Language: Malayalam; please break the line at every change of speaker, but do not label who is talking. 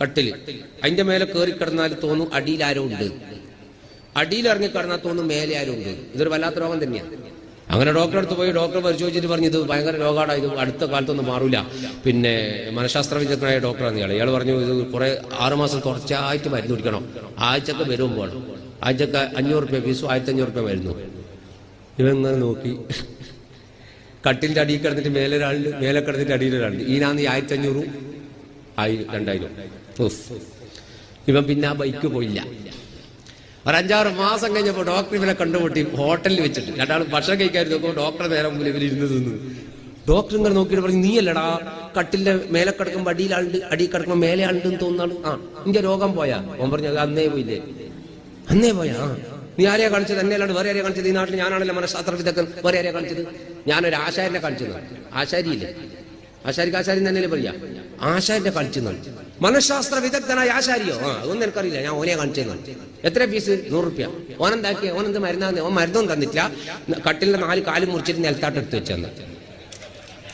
കട്ടിൽ. അതിന്റെ മേലെ കയറി കിടന്നാൽ തോന്നും അടിയിൽ ആരോ ഉണ്ട്. അടിയിൽ ഇറങ്ങി കിടന്നാൽ തോന്നും മേലെ ആരോ ഉണ്ട്. ഇതൊരു വല്ലാത്ത രോഗം തന്നെയാണ് അങ്ങനെ ഡോക്ടറെ അടുത്ത് പോയി ഡോക്ടർ പരിശോധിച്ചിട്ട് പറഞ്ഞു ഇത് ഭയങ്കര രോഗമാണ് ഇത് അടുത്ത കാലത്തൊന്നും മാറൂല. പിന്നെ മനഃശാസ്ത്ര വിദഗ്ധനായ ഡോക്ടറാണ് ഇയാൾ ഇയാൾ പറഞ്ഞു ഇത് കുറെ ആറുമാസം തുടർച്ചയായിട്ട് മരുന്ന് കുടിക്കണം. ആഴ്ചക്ക് വരും പോകണം ആഴ്ചക്ക് അഞ്ഞൂറ് റുപ്യ ഫീസും ആയിരത്തി അഞ്ഞൂറ് റുപ്യ മരുന്നു. ഇവങ്ങനെ നോക്കി. കട്ടിലിന്റെ അടിയിൽ കിടന്നിട്ട് മേലെ ഒരാളുണ്ട് മേലെ കിടന്നിട്ട് അടിയിൽ ഒരാളുണ്ട് ഈനാന്ന് ഈ അഞ്ഞൂറും ആയി രണ്ടായിരം. ഉഫ്. ഇവൻ പിന്നെ ആ ബൈക്ക് പോയില്ല. ഒരു അഞ്ചാറ് മാസം കഴിഞ്ഞപ്പോൾ ഡോക്ടർ ഇവനെ കണ്ടുമുട്ടി ഹോട്ടലിൽ വെച്ചിട്ട്. രണ്ടാൾ ഭക്ഷണം കഴിക്കാൻ നോക്കുമ്പോൾ ഡോക്ടറെ നേരം മുമ്പിൽ ഇവർ ഇരുന്ന് തിന്നു ഡോക്ടർ ഇങ്ങനെ നോക്കിയിട്ട് പറഞ്ഞു നീയല്ലടാ കട്ടിലിന്റെ മേലെ കിടക്കുമ്പോൾ അടിയിലാണ്ട് അടി കിടക്കുമ്പോൾ മേലെ ആണ്ട് തോന്നാണ് ആ നിന്റെ രോഗം പോയാ. ഓൻ പറഞ്ഞു "അത് അന്നേ പോയില്ലേ. അന്നേ പോയാ? നീ ആരെയാ കാണിച്ചത്? എന്നെ അല്ലാണ്ട് വേറെ ആരെയാ കാണിച്ചത്? ഈ നാട്ടിൽ ഞാനാണല്ലോ മനഃശാസ്ത്ര വിദഗ്ധൻ വേറെ ആരെയാ കാണിച്ചത്? ഞാനൊരു ആശാരിനെ കാണിച്ചത്. ആശാരിയില്ലേ? ആശാരിക്ക് ആശാരി തന്നെയല്ലേ പറയാ? ആശാരിന്റെ കളിച്ചെന്നാണ്. മനഃശാസ്ത്ര വിദഗ്ധനായ ആശാരിയോ? ആ അതൊന്നും എനിക്കറിയില്ല. ഞാൻ ഓനെ കാണിച്ചെന്നാണ്. എത്ര ഫീസ് നൂറ് റുപ്യ. ഓനെന്താക്കിയ? ഓനെന്ത് മരുന്നാന്ന്? ഓൻ മരുന്നൊന്നും തന്നിട്ടില്ല. കട്ടിലിന്റെ നാല് കാലും മുറിച്ചിട്ട് നിലത്താട്ട് എടുത്ത് വെച്ചെന്ന്.